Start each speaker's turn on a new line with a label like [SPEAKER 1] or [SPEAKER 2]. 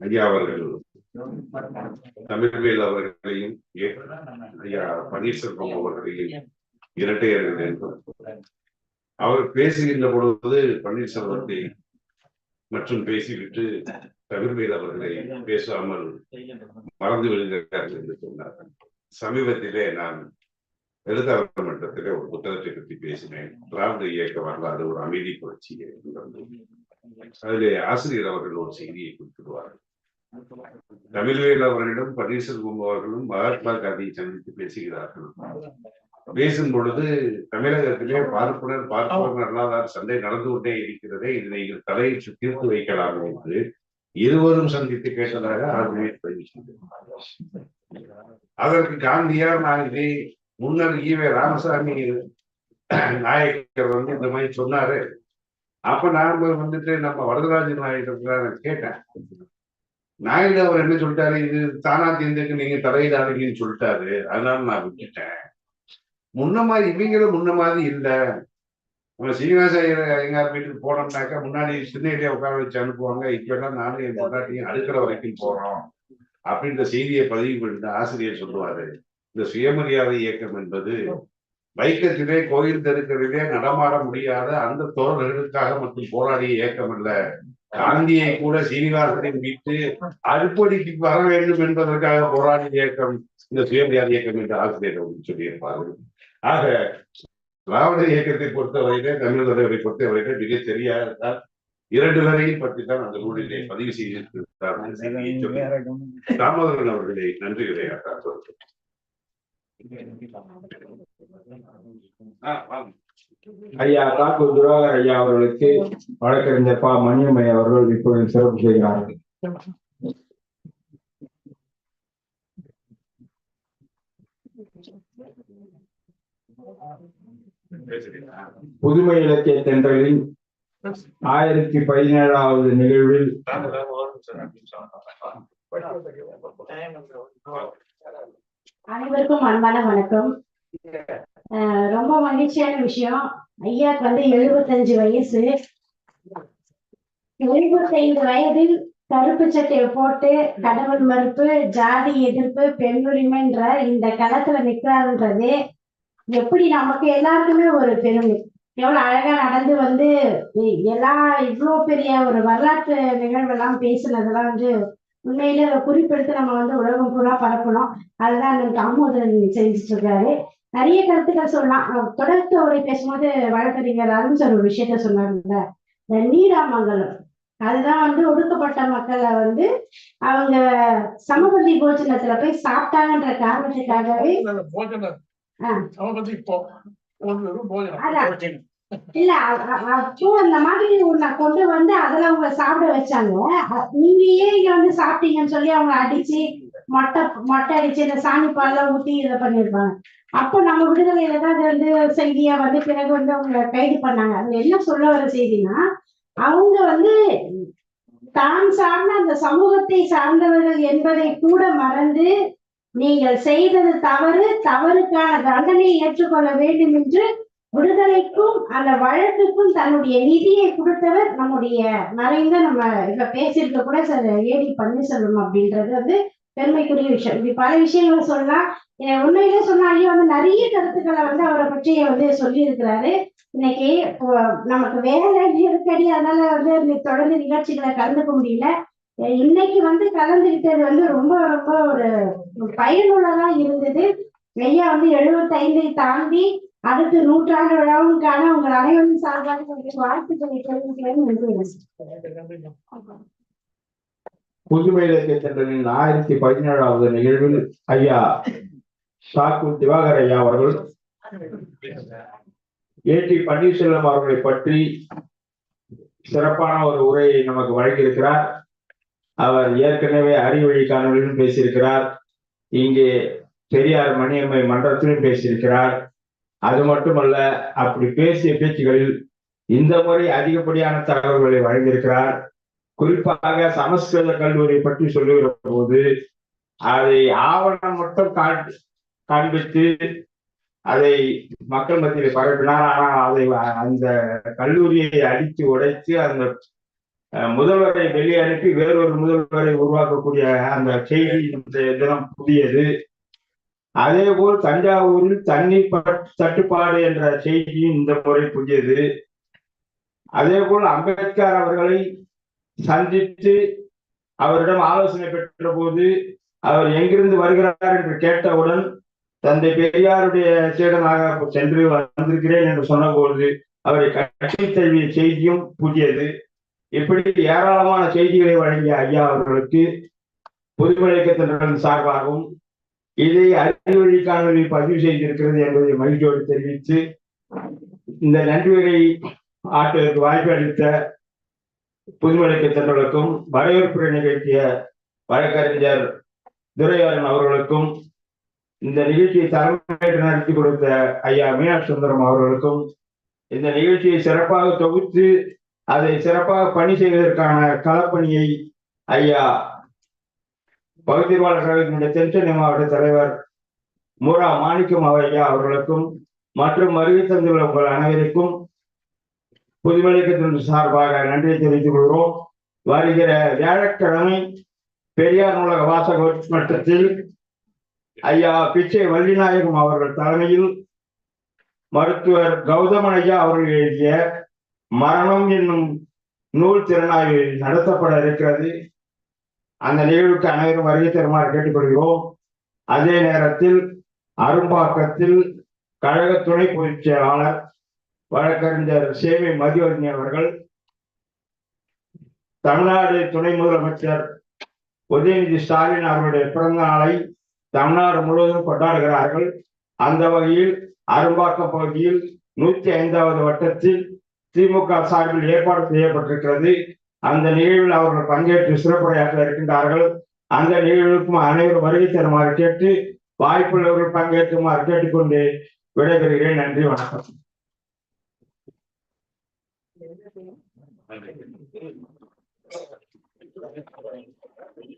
[SPEAKER 1] ஐயா அவர்கள் தமிழ்வேல் அவர்களையும் ஐயா பன்னீர்செல்வம் அவர்களையும் இரட்டையர்கள் என்றும் அவர் பேசுகின்ற பொழுது பன்னீர்செல்வத்தை மற்றும் பேசிவிட்டு தமிழ்வேல் அவர்களை பேசாமல் மறந்து விடுகிறார்கள் என்று சொன்னார்கள். சமீபத்திலே நான் எழுத்தாளர் மன்றத்திலே ஒரு புத்தகத்தை பற்றி பேசினேன். திராவிட இயக்க வரலாறு ஒரு அமைதி புரட்சி அதிலே ஆசிரியர் அவர்கள் ஒரு செய்தியை குறிப்பிடுவார்கள் தமிழ்வேல் அவர்களிடம் பன்னீர்செல்வம் அவர்களும் மகாத்மா காந்தியை சந்தித்து பேசுகிறார்கள். பேசும் பொழுது தமிழகத்திலே பார்ப்பனர் பார்ப்பனர் அல்லாதார் சண்டை நடந்து கொண்டே இருக்கிறதே இதை நீங்கள் தலையை தீர்த்து வைக்கலாம் என்று இருவரும் சந்தித்து கேட்டதாக ஆர்வமே அதற்கு காந்தியார் நான் இதை முன்னர் ஈவே ராமசாமி நாயக்கர் வந்து இந்த மாதிரி சொன்னாரு. அப்ப நான் வந்துட்டு நம்ம வரதராஜன் நாயக்கர் நான் கேட்டேன். நாயுடு அவர் என்ன சொல்லிட்டாரு? இது தானா தேர்ந்தெடுக்க நீங்க தலையிடாதீங்கன்னு சொல்லிட்டாரு. அதனால நான் விட்டுட்டேன். முன்ன மாதிரி இவங்களும் முன்ன மாதிரி இல்ல. நம்ம சீனிவாச ஐயர் வீட்டுக்கு போனோம்னாக்கா முன்னாடி சின்னையிலே உட்கார வச்சு அனுப்புவாங்க. இப்ப எல்லாம் நானும் என் பொண்டாட்டியும் அடுக்கிற வரைக்கும் போறோம். அப்படின்ற செய்தியை பதிவு பண்ணிட்டு ஆசிரியர் சொல்லுவாரு. இந்த சுயமரியாதை இயக்கம் என்பது வைக்கத்திலே கோயில் தெருக்களிலே நடமாட முடியாத அந்த தோழர்களுக்காக மட்டும் போராடிய இயக்கம் அல்ல. காந்தியை கூட சீனிவாசனின் வீட்டு அறுப்படிக்கு வர வேண்டும் என்பதற்காக போராடிய இயக்கம் இந்த சுயமரியாதை இயக்கம் என்று ஆசிரியர் அவர்கள் சொல்லியிருப்பார்கள். ஆக திராவிட இயக்கத்தை பொறுத்தவரையிலே தமிழ் தலைவரை பொறுத்தவரையிலே மிக சரியாக இரண்டு வரையும் பற்றி தான் அந்த நூலிலே பதிவு செய்திருக்கிறார். தாமோதரன் அவர்களை ஆ, வாங்க.
[SPEAKER 2] ஐயா தாக்கூர் துராகர் ஐயா அவர்களுக்கு வழக்கறிஞர் பா மணியம்மை அவர்கள் இப்பொழுது சிறப்பு செய்கிறார்கள். புதுமை இலக்கிய தென்றலின் ஆயிரத்தி பதினேழாவது நிகழ்வில்
[SPEAKER 3] அனைவருக்கும் அன்பான வணக்கம். ரொம்ப மகிழ்ச்சியான விஷயம். ஐயாக்கு வந்து எழுபத்தஞ்சு வயசு. எழுபத்தைந்து வயதில் கருப்பு சட்டையை போட்டு கடவுள் மறுப்பு ஜாதி எதிர்ப்பு பெண்ணுரிமைன்ற இந்த களத்துல நிக்கிறாருன்றது எப்படி நமக்கு எல்லாருக்குமே ஒரு பெருமை. எவ்வளவு அழகா நடந்து வந்து எல்லா இவ்வளோ பெரிய ஒரு வரலாற்று நிகழ்வெல்லாம் பேசுனதெல்லாம் வந்து உண்மையில குறிப்பெடுத்து நம்ம வந்து உலகம் பூரா பரப்பணும். அதுதான் அந்த தாமோதரன் செஞ்சுட்டு இருக்காரு. நிறைய கருத்துக்கள் சொல்லலாம். உரை பேசும்போது வழக்கறிஞர் அருண் சார் ஒரு விஷயத்த சொன்னாங்கல்ல இந்த நீடாமங்கலம். அதுதான் வந்து ஒடுக்கப்பட்ட மக்களை வந்து அவங்க சமபந்தி போஜனத்துல போய் சாப்பிட்டாங்கன்ற காரணத்துக்காகவே. இல்ல அப்போ அந்த மாதிரி ஒண்ண கொண்டு வந்து அதுல அவங்க சாப்பிட வச்சாங்க. நீங்க ஏன் இங்க வந்து சாப்பிட்டீங்கன்னு சொல்லி அவங்க அடிச்சு மொட்டை மொட்டை அடிச்சு இந்த சாணி பால்லாம் ஊத்தி இதை பண்ணிருப்பாங்க. அப்போ நம்ம விடுதலையில தான் அது வந்து செய்தியா வந்து பிறகு வந்து அவங்க கைது பண்ணாங்க. அது என்ன சொல்ல வர செய்தினா அவங்க வந்து தான் சார்ந்த அந்த சமூகத்தை சார்ந்தவர்கள் என்பதை கூட மறந்து நீங்கள் செய்தது தவறு தவறுக்கான தண்டனை ஏற்றுக்கொள்ள வேண்டும் என்று விடுதலைக்கும் அந்த வழக்குக்கும் தன்னுடைய நிதியை கொடுத்தவர் நம்முடைய மறைந்த நம்ம இப்ப பேசியிருக்க கூட சார் ஏடி பன்னீர்செல்வம் அப்படின்றது வந்து பெருமைக்குரிய விஷயம். இப்படி பல விஷயங்களை சொல்லலாம். உண்மையிலே சொன்னா ஐயா வந்து நிறைய கருத்துக்களை வந்து அவரை பற்றி வந்து சொல்லி இருக்கிறாரு இன்னைக்கு நமக்கு வேலை இருக்கடி அதனால வந்து தொடர்ந்து நிகழ்ச்சிகளை கலந்துக்க முடியல. இன்னைக்கு வந்து கலந்துக்கிட்டது வந்து ரொம்ப ரொம்ப ஒரு பயனுள்ளதா இருந்தது. ஐயா வந்து எழுபத்தைந்தை தாண்டி அடுத்து நூற்றாண்டு விழாவும் காண உங்கள் அனைவரும் சார்பாக வாழ்த்துக்களை தெரிவிக்கிறேன். நன்றி.
[SPEAKER 2] புதுமை இலக்கிய சென்றனின் ஆயிரத்தி பதினேழாவது நிகழ்வில் ஐயா சாக்கு திவாகர் ஐயா அவர்கள் ஏடி பன்னீர்செல்வம் அவர்களை பற்றி சிறப்பான ஒரு உரையை நமக்கு வழங்கியிருக்கிறார். அவர் ஏற்கனவே அறிவழி காணொலியிலும் பேசியிருக்கிறார். இங்கே பெரியார் மணியம்மை மன்றத்திலும் பேசியிருக்கிறார். அது மட்டுமல்ல அப்படி பேசிய பேச்சுகளில் இந்த முறை அதிகப்படியான தகவல்களை வழங்கியிருக்கிறார். குறிப்பாக சமஸ்கிருத கல்லூரியை பற்றி சொல்லுகிற போது அதை ஆவணம் மட்டும் காண்பித்து அதை மக்கள் மத்தியில் பரப்பினார். ஆனால் அதை அந்த கல்லூரியை அடித்து உடைத்து அந்த முதல்வரை வெளியே அனுப்பி வேறொரு முதல்வரை உருவாக்கக்கூடிய அந்த செய்தி இன்றைய தினம் புதியது. அதே போல் தஞ்சாவூரில் தண்ணீர் பட்- தட்டுப்பாடு என்ற செய்தியும் இந்த முறை புதியது. அதே போல் அம்பேத்கர் அவர்களை சந்தித்து அவரிடம் ஆலோசனை பெற்ற போது அவர் எங்கிருந்து வருகிறார் என்று கேட்டவுடன் தந்தை பெரியாருடைய சேடனாக சென்று வந்திருக்கிறேன் என்று சொன்னபோது அவரை கட்சி தழுவிய செய்தியும் புதியது. இப்படி ஏராளமான செய்திகளை வழங்கிய ஐயா அவர்களுக்கு பொதுமலை இயக்கத்தினரின் சார்பாகவும் இதை அறிவழி பதிவு செய்திருக்கிறது என்பதை மகிழ்ச்சியோடு தெரிவித்து இந்த நன்றிகளை ஆற்றுவதற்கு வாய்ப்பு அளித்த புதுமலைக்கு திட்டங்களுக்கும் வரவேற்புரை நிகழ்த்திய வழக்கறிஞர் துரையாரன் அவர்களுக்கும் இந்த நிகழ்ச்சியை தலைமையேற்று நடத்தி கொடுத்த ஐயா மீனாட்சி சுந்தரம் அவர்களுக்கும் இந்த நிகழ்ச்சியை சிறப்பாக தொகுத்து அதை சிறப்பாக பணி செய்வதற்கான களப்பணியை ஐயா பகுதிவாளர் கழகத்தினுடைய தென்சென்னை மாவட்ட தலைவர் மூரா மாணிக்கம் ஐயா அவர்களுக்கும் மற்றும் வருகை தந்துள்ள உங்கள் அனைவருக்கும் புதுமலைக்கத்தின் சார்பாக நன்றியை தெரிவித்துக் கொள்கிறோம் வருகிற வியாழக்கிழமை பெரியார் நூலக வாசக மட்டத்தில் ஐயா பிச்சை வள்ளிநாயகம் அவர்கள் தலைமையில் மருத்துவர் கௌதமன் ஐயா அவர்கள் எழுதிய மரணம் என்னும் நூல் திறனாய்வு நடத்தப்பட இருக்கிறது. அந்த நிகழ்வுக்கு அனைவரும் வருகை தருமாறு கேட்டுக்கொள்கிறோம். அதே நேரத்தில் அரும்பாக்கத்தில் கழக துணை பொதுச் செயலாளர் வழக்கறிஞர் சேவை மதிவர்ணி அவர்கள் தமிழ்நாடு துணை முதலமைச்சர் உதயநிதி ஸ்டாலின் அவருடைய பிறந்த நாளை தமிழ்நாடு முழுவதும் கொண்டாடுகிறார்கள். அந்த வகையில் அரும்பாக்கம் பகுதியில் நூத்தி ஐந்தாவது வட்டத்தில் திமுக சார்பில் ஏற்பாடு செய்யப்பட்டிருக்கிறது. அந்த நிகழ்வில் அவர்கள் பங்கேற்று சிறப்புரையாற்ற இருக்கின்றார்கள். அந்த நிகழ்வுக்கும் அனைவரும் வருகை தருமாறு கேட்டு வாய்ப்புள்ளவர்கள் பங்கேற்குமாறு கேட்டுக்கொண்டு விடைபெறுகிறேன். நன்றி வணக்கம்.
[SPEAKER 1] Thank you.